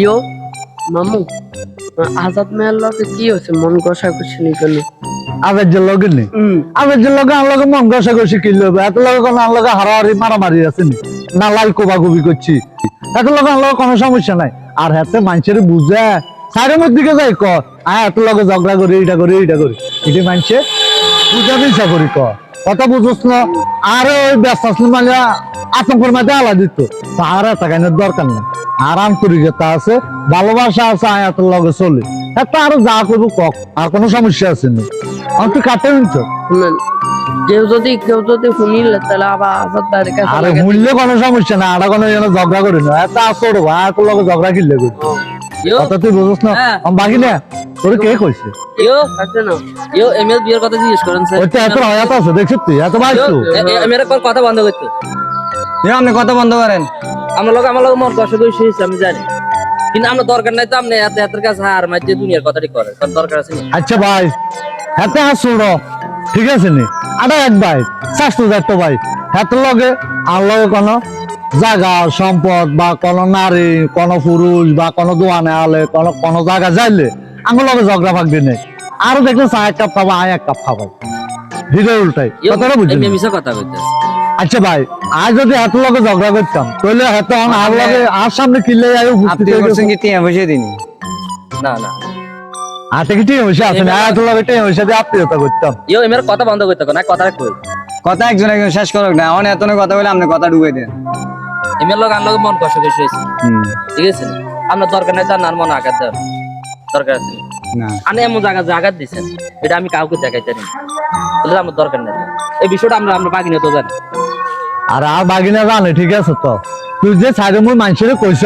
ইয়ো মামু আজাদ মেয়ের লগে কি হয়েছে? মন কষা করছিলি কেন? আবের যে লগে নেই আবের যে লগে আমার লগে মন কিনলে হবে এত লগে কোনো আমার লগে হারাহারি মারামারি আছে নি? না লাল কোবাকুবি করছি। এত লগে আমার লগে কোনো সমস্যা নাই। আর হাতে মানুষের বুঝে। সাইডের মধ্যে দিকে যাই ক। আয় এত লগে ঝগড়া করি এইটা করি এইটা করি। এটি মানুষে বুঝা ইচ্ছা করি ক। কথা বুঝোস না আর ওই ব্যস্ত মানে আতঙ্কের মধ্যে আলা দিত। আর টাকাইনের দরকার নেই। আর আন্তরিকতা আছে ভালোবাসা আছে আয় এত লগে চলে। একটা আরও যা করব কক আর কোনো সমস্যা আছে না। আমি তো কাটে শুনেন কেউ যদি কেউ যদি শুনিলে তাহলে আবার কাছে আরে কোনো সমস্যা না আর কোনো যেন ঝগড়া করি না। এত আসর ভাই এত লগে ঝগড়া কিনলে করি কথা তুই বুঝছ না। হ্যাঁ। বাকি না। তোর কে কইছে? ইয়ো আছে না। ইয়ো এমএল বিয়ের কথা জিজ্ঞেস করেন স্যার। ওইটা এত হয়াত আছে দেখছিস তুই এত তো আমি একবার কথা বন্ধ করতে। ইয়ো, আপনি কথা বন্ধ করেন। আমার লোক আমার লোক মন কষ্ট আমি জানি। কিন্তু আমরা দরকার নাই তো আপনি এত এত কাছে হার মাঝে দুনিয়ার কথাটি করে কারণ দরকার আছে আচ্ছা ভাই এত আসর ঠিক আছে নি? আটা এক ভাই স্বাস্থ্য ভাই। এত লগে আর লগে কোনো জায়গা সম্পদ বা কোন নারী কোন পুরুষ বা কোন দোয়ানে আলে কোন কোন জায়গা যাইলে আমার লগে ঝগড়া ভাগবি নেই। আরও দেখলে চা এক কাপ খাবা আয় এক কাপ খাবা। ভিডিও উল্টাই কথাটা বুঝলি কথা আচ্ছা ভাই আজ যদি এত লগে ঝগড়া করতাম তাহলে আর লগে আর সামনে কিনলে যাই কি টিয়া বসে দিন? না না। হাতে কি টিম হয়েছে আছে? না এত লগে টিম হয়েছে দিয়ে আত্মীয়তা করতাম। ইয়ো এমএর কথা বন্ধ করতে না কথাটা কই? কথা একজন একজন শেষ করুক না অনেক এত কথা বলে আপনি কথা ডুবে দেন। এমএর লোক আমার লোক মন কষ্ট ঠিক আছে? আপনার দরকার নাই তার আর মন আঘাত দরকার আছে। না। না এমন জায়গা জায়গাত দিচ্ছেন এটা আমি কাউকে দেখাইতে না তাহলে আমার দরকার নেই। এই বিষয়টা আমরা আমরা বাকি তো জানি। আর আর বাগিনা জানে ঠিক আছে তো। তুই যে সাইডে মুই মানুষের কইস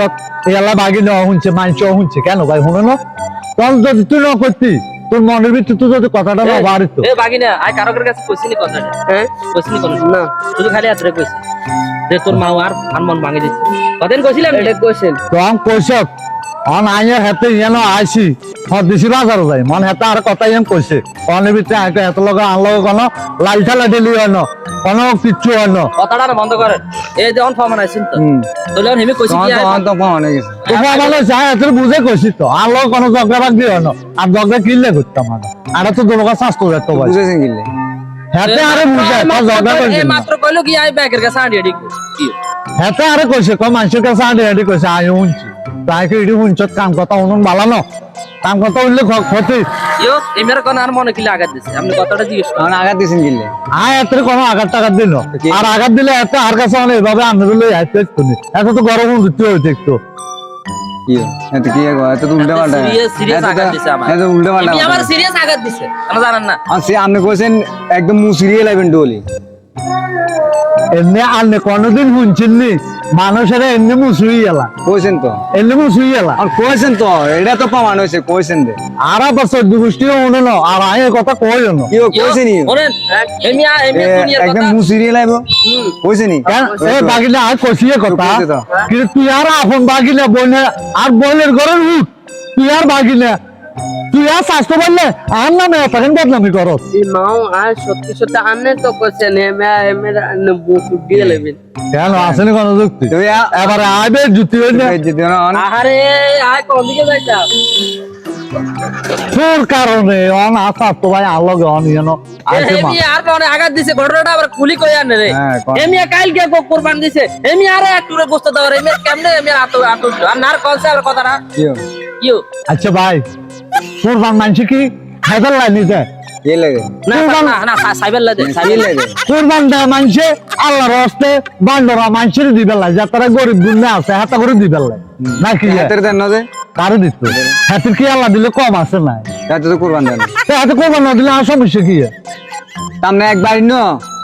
এলা বাগিনা শুনছে মানুষ শুনছে কেন ভাই শুনে না? তখন যদি তুই ন করতি তোর মনের ভিতরে তুই যদি কথাটা না বাড়িত। এ বাকি আই কারও কাছে কইছিনি কথাটা? হ্যাঁ? কইছিনি কোন না। শুধু খালি হাতরে কইছি যে তোর মা আর আর মন ভাঙে দিছে। কদিন কইছিলাম এটা কোশ্চেন তখন কইস অন আইয়া হেতে ইয়ানো আইছি। হর দিছি যাই। মন হেতে আর কথা ইয়ান কইছে অনের ভিতরে আইকে হেতে লগে আন লগে কোনো লাল ঠালা ডেলি কোনো কিচ্ছু না। কথাটা না বন্ধ করেন এই যে অন ফর্মান আইছেন তো। হুম তাহলে হেমি কইছি কি তো তো প্রমাণ গেছে তোকে চাই এত বুঝে কইছি তো। আর লগে কোনো ঝগড়া বাগ দিও না। আর ঝগড়া কিনলে করতাম আর তো তোমাকে স্বাস্থ্য যেত ভাই বুঝেছেন কিনলে হেতে আরে বুঝে তো ঝগড়া এই কইছি মাত্র কইলো কি আই ব্যাগের কাছে কি? হেতে আরে কইছে কম মানুষের কাছে আডে আডে কইছে আই শুনছি। ইডি কাম কথা কাম কথা উঠলে ক্ষতি। ইয়ো এমের কোন আর মনে কিলে আঘাত দিছে? আপনি কথাটা জিজ্ঞেস করেন আঘাত আয় এত কোনো আর আঘাত দিলে এত আর কাছে মানে এভাবে আনতে দিলে আইতে শুনি এত তো গরম দিতে হইতে একটু। কি এত কি এত তো উল্টা পাল্টা। serious- serious আঘাত দিছে আমার। এত উল্টা পাল্টা আমার সিরিয়াস আঘাত দিছে। আপনি জানেন না। আপনি কইছেন একদম মুসিরিয়ে লাগবেন ডোলি এমনি আনলে কোনোদিন শুনছেন নি? মানুষের এমনি মুসুই এলা। কইছেন তো। এমনি মুসুই এলা। আর কইছেন তো এটা তো প্রমাণ হয়েছে কইছেন দে। আর বছর দুগুষ্টিও মনে ন আর আয় কথা কই না। কি কইছেনি ওরেন এমনি আ- এমনি দুনিয়ার একদম কথা। মুসিরিয়ে লাগবো কইছেনি এ বাগিলে আর কষিয়ে কথা। কিন্তু তুই আর আপন বাগিলে বইনে আর বইনের ঘরের উঠ। তুই আর বাগিলে তুই আর স্বাস্থ্য বললে আর না না তখন বদনামি করস। মাও আর সত্যি সত্যি আনে তো কোশ্চেন এমে এমে দিয়ে লেবেন কেন আসেনি কোনো যুক্তি? তুই এবারে আইবে আয় কোন দিকে যাইতা তোর কারণে অন আসা তো ভাই আলোকে অন আর কোন আঘাত দিছে ঘটনাটা আবার খুলি কই আনে রে? হ্যাঁ, এমনি কাইল কে কো কুরবান দিছে। এমনি আরে একটু রে বসতে দাও রে। এমনি কেমনে এমনি আত আত আর নার কনসে আর কথাটা? কিও? আচ্ছা ভাই তোর বান মানছে কি? খাইবার লাই নিতে কি লাগে? না না না সাইবার লাগে। কি সাইবার লাগে? কোরবান দেয় মানছে আল্লাহর হস্তে বান্ডরা মানছের দিবে লাই। যাতারা গরিব গুন্ডা আছে হাতা করে দিবে লাই। নাকি হাতের দেন না যে? কারও দিত। হাতের কি আল্লাহ দিলে কম আছে না? হাতে তো কোরবান দেন। হাতে কোরবান না দিলে আর সমস্যা কি সামনে ন।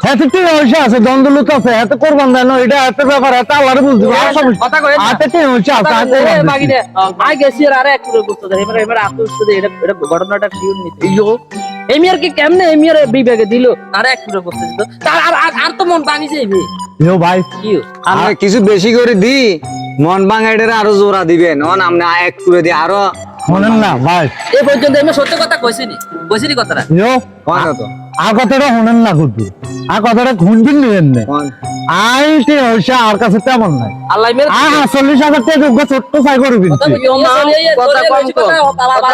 হাতে কি হয়েছে আছে দ্বন্দ্বলুক আছে হাতে কোরবান দেয় এটা হাতে ব্যাপার হাতে আল্লাহর বুঝতে আর সমস্যা কথা কই হাতে কি হয়েছে আছে হাতে বাকি দে আই গেছি আর আরে একটু রে বসতে এবারে এবারে আত উঠতে এটা এটা ঘটনাটা শিওর নিতে। ইয়ো। এমনি কি কেমনে এমনি বিবেকে দিল? আরে একটু রে বসতে দিত তার আর আর- আর তো মন ভাঙি যাইবে। ইয়ো ভাই। কিও আমরা কিছু বেশি করে দি মন ভাঙাইডের আরও জোড়া দিবেন অন আমরা এক করে দি আরও। না ভাই। এ পর্যন্ত আমি সত্য কথা কইছিনি? কইছিনি কথাটা? ইয়ো। কথা তো। আর কথাটা শুনেন না আর কথাটা শুনবেন নিবেন না। হইছে আর কাছে তেমন নাই। আল্লাহ মেরে আ চল্লিশ হাজার টাকা যোগ্য ছোট্ট চাই কথা কম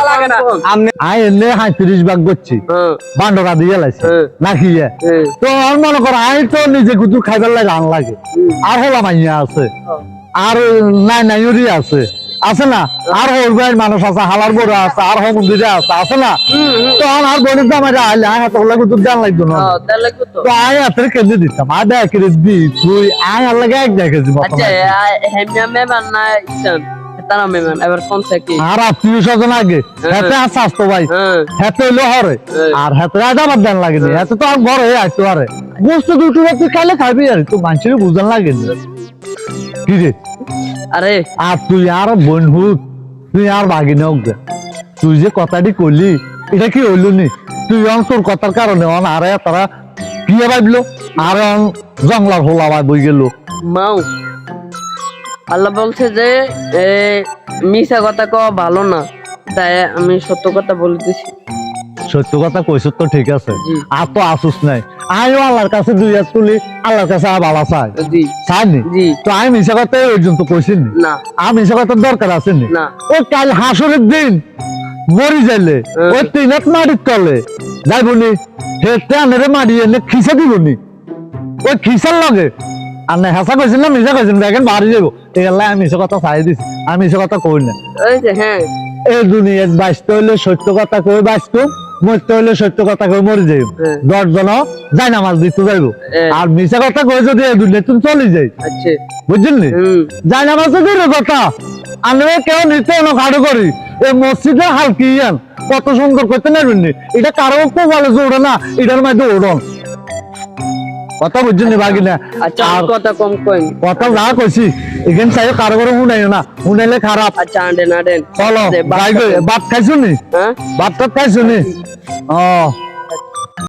লাগে না আপনি আই এনে হাঁত্রিশ ভাগ করছি। হ্যাঁ বান্ডকা দিয়ে লাইছে। না খিয়ে। হ্যাঁ তো আর মনে করো আই তো নিজে কুতু খাইবার লাগে রান লাগে। আর হলা মাইয়া আছে। আর নাই নাই উড়ি আছে। আছে না? আর হলবাইয়ের মানুষ আছে হালার বড় আছে আর মন্দিরে আছে আছে না? তো আর বড় দাম আইলে আই হাতে হলা কুতু দেন লাগতো না। হ্যাঁ, তো। আই হাতের কেজি দিতাম। আই দেখ কেজি দি তুই আই আর লাগে এক দেখ কেজি আচ্ছা মেমান না তারা আর আত্মীয় স্বজন আগে। হাতে আর স্বাস্থ্য ভাই। হ্যাঁ। হাতে হইল হরে। আর হাতে রাজা বাদ দেন লাগে না। হাতে তো আর ঘরে আইতো আরে। গোস্ত দুটো তুই খাইলে খাবি আর। তো মানুষের বুঝান লাগে না। কি রে? আরে আর তুই আর বন্ধুত তুই আর ভাগিনে তুই যে কথাটি করলি এটা কি হইল নি? তুই অন তোর কথার কারণে অন আরে তারা কি ভাবলো? আর অন জংলার হোলা ভাই বই গেল। মাও আল্লাহ বলছে যে এ, মিশা কথা কওয়া ভালো না। তাই আমি সত্য কথা বলতেছি। সত্য কথা কইছ তো ঠিক আছে। আর তো আসুস নাই। আমিও আল্লাহর কাছে দুই হাত তুলি আল্লাহর কাছে আর ভালো চাই চাইনি তো আমি মিশা কথা ওই জন্য কইছি নি না। আর মিশা কথার দরকার আছে নি? না। ওই কাল হাসরের দিন মরি যাইলে। ওই তিনাত মাটির তলে যাইবনি টানেরে মারি এনে খিসা দিবনি। ওই খিসার লগে আর না হেসা কইছেন না মিশা কইছেন দেখেন বাড়ি যাব এই আল্লাহ আমি মিশা কথা চাই দিছি আমি মিশা কথা কই না ওই হ্যাঁ। এই দুনিয়াত বাঁচতে হইলে সত্য কথা কই বাঁচতো মরতে হইলে সত্য কথা কই মরে যাই। দশ জন যাই দিতে যাইবো। হ্যাঁ। আর মিশা কথা কই যদি তুমি চলে যাই। হুম। যাই দিলে কথা। আমি কেউ নিতে না খাড়ো করি। এই মসজিদে হালকি ইয়ান। কত সুন্দর করতে নি এটা কারও খুব ভালো জোড়ে না এটার মধ্যে ওড়ন। কথা নি বাকি না আচ্ছা কথা কম কথা যা কইছি এখানে চাই কারও কারও শুনাই না শুনাইলে খারাপ। আচ্ছা আন্ডেন আন্ডেন চলো। ভাত খাইছো নি? হ্যাঁ? ভাত খাইছো নি? ও